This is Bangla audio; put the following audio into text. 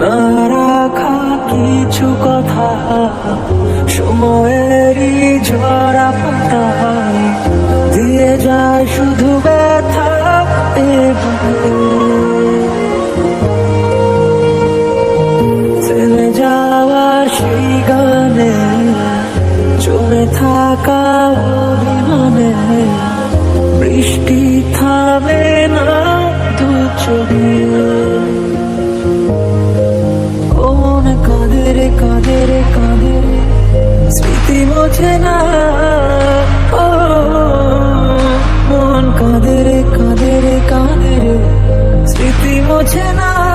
না রাখা কিছু কথা সময়েরই ঝরা পাতা দিয়ে যায় শুধু ব্যথা থেমে যাওয়ার সেই গানে চলে থাকা অভিমানে, বৃষ্টি থামে না দু চোখে। স্মৃতি না। ও মন কাঁদে রে কাঁদে রে কাঁদে রে। স্মৃতি মোছে না।